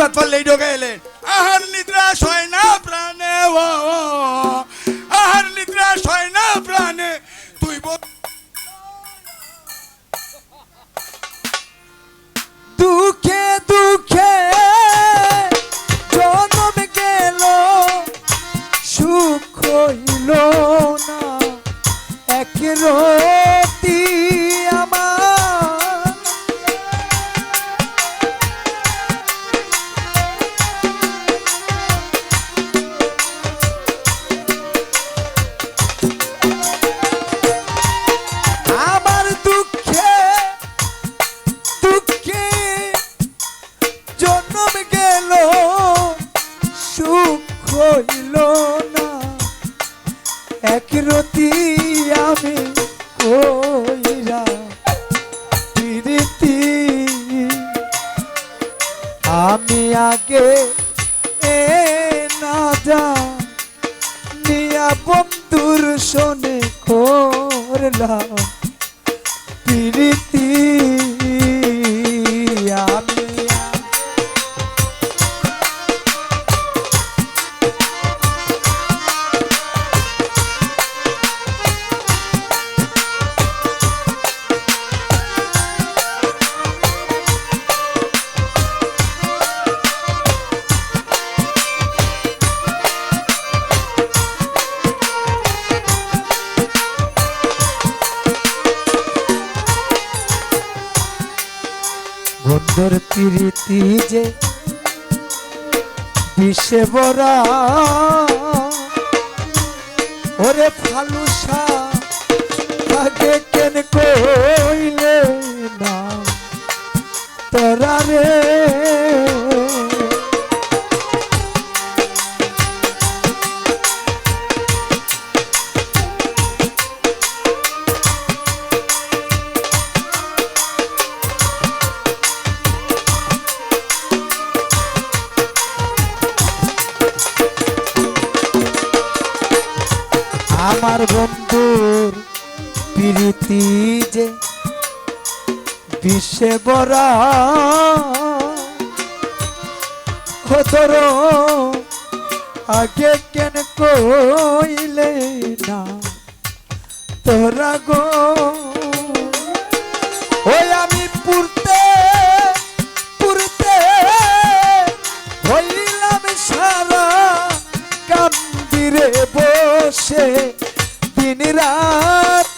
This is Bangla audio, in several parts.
উস্তাদ পারলেই ঢোকে এলেন আহার নিদ্রা সয় না প্রাণে, ও আহার নিদ্রা সয় না প্রাণে। তুই দুঃখে দুঃখে জনম গেল, সুখ হইল না। এক রতি যা নিয়া বন্ধুর শোনে করলাম প্রীতি প্রীতি যে বিষে বরা ওরে ফালুসা আগে কেন কইলে না? তোরা রে বিশ্বে বরা খতর আগে কেন কইলে না? তোরা গো, ওই আমি পুরতে পুরতে হইলাম সারা কান্দিরে বসে। দিন রাতি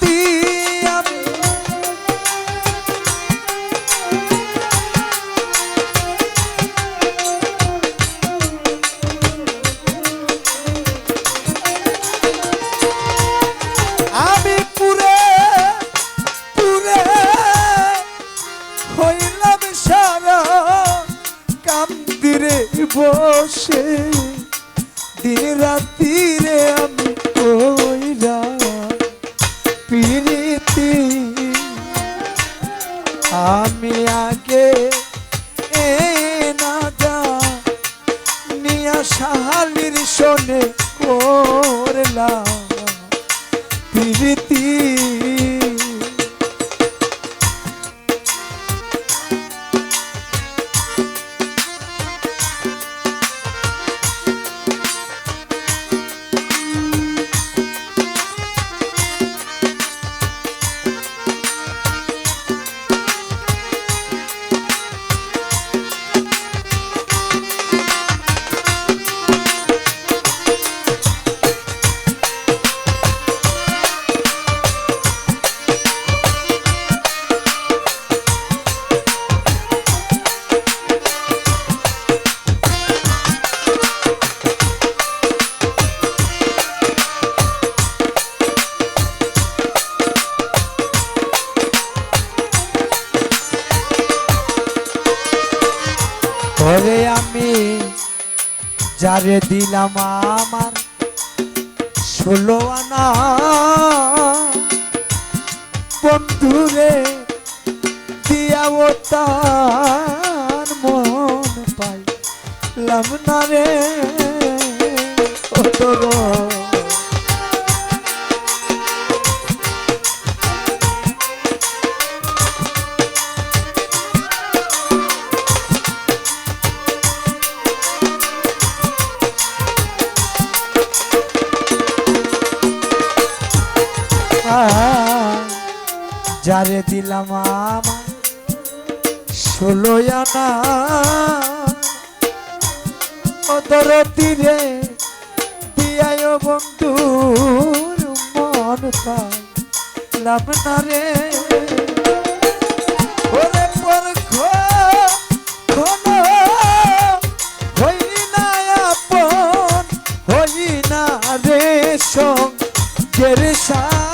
যারে দিলাম আমার ষোলো আনা। বন্ধুরে দিয়াও তার মন পাইলাম না রে। আনা অদর তীরে দিয়ায় বন্ধুর মন পাইলাম না রে। ওরে পরখ কোন হই না আপন হই না রে সঙ্গের সাথী।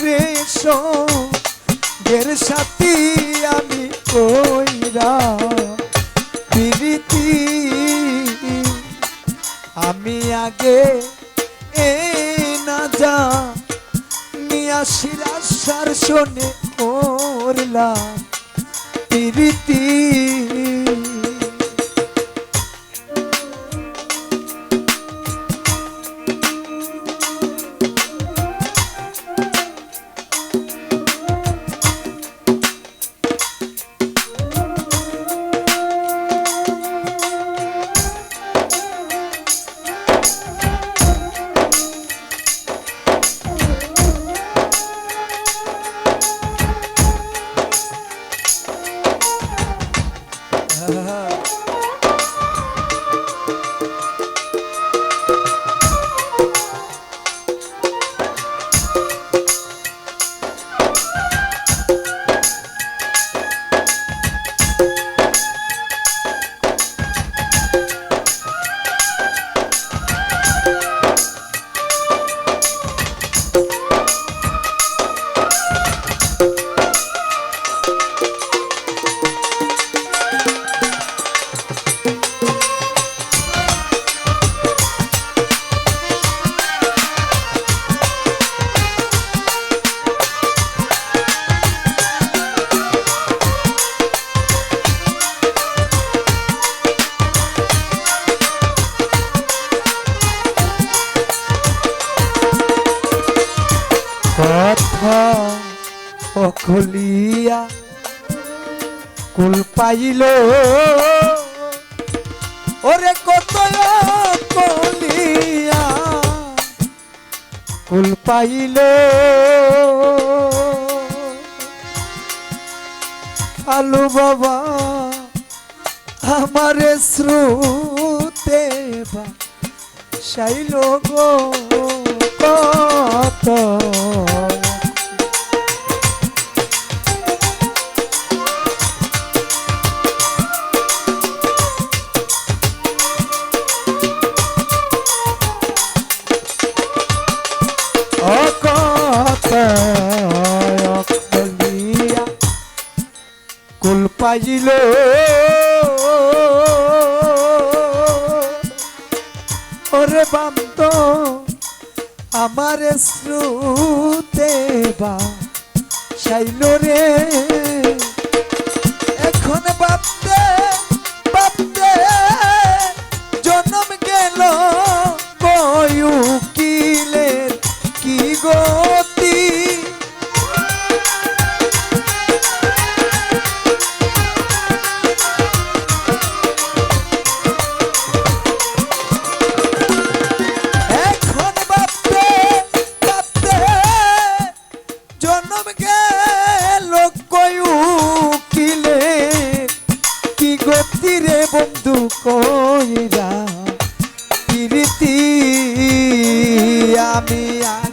না রে সঙ্গের সাথী আমি কইরা প্রীতি, আমি আগে এ না যা নিয়া শিরাসার শোনে করলাম প্রীতি। অখলিয়া কুল পাইল। ওরে কত কলিয়া কুল পাইল। আলু বাবা, আমারে শ্রুতে বা শাইল গো, কত পাইল। ওরে বান্ত আমার শ্রুতে বা শাইল রে। আমি আর